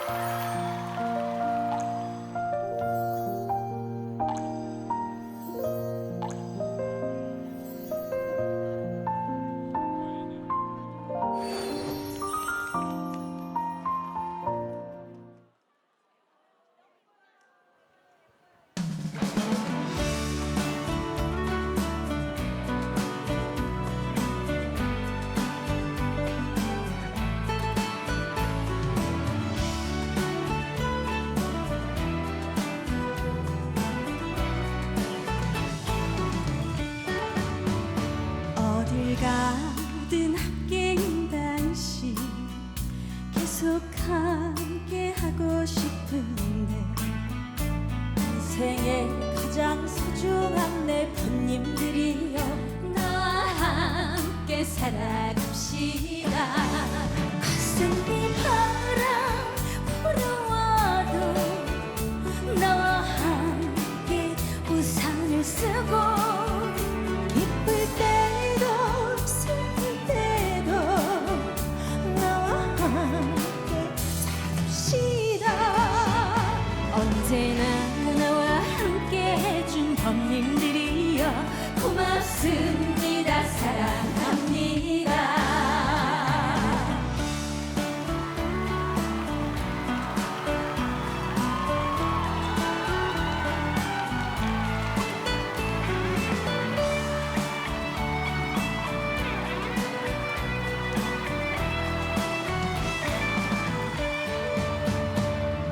감사합니다. 생의 가장 소중한 내 부님들이여 나와 함께 살아갑시다. 거센 바람 불어와도 나와 함께 우산을 쓰고 기쁠 때도 슬플 때도 나와 함께 살갑시다. 언제나 해준 범님들이여 고맙습니다. 사랑합니다.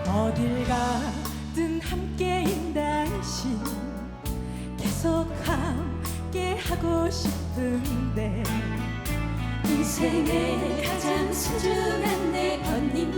어딜 가 싶은데 인생의 가장 소중한 내 번님들이여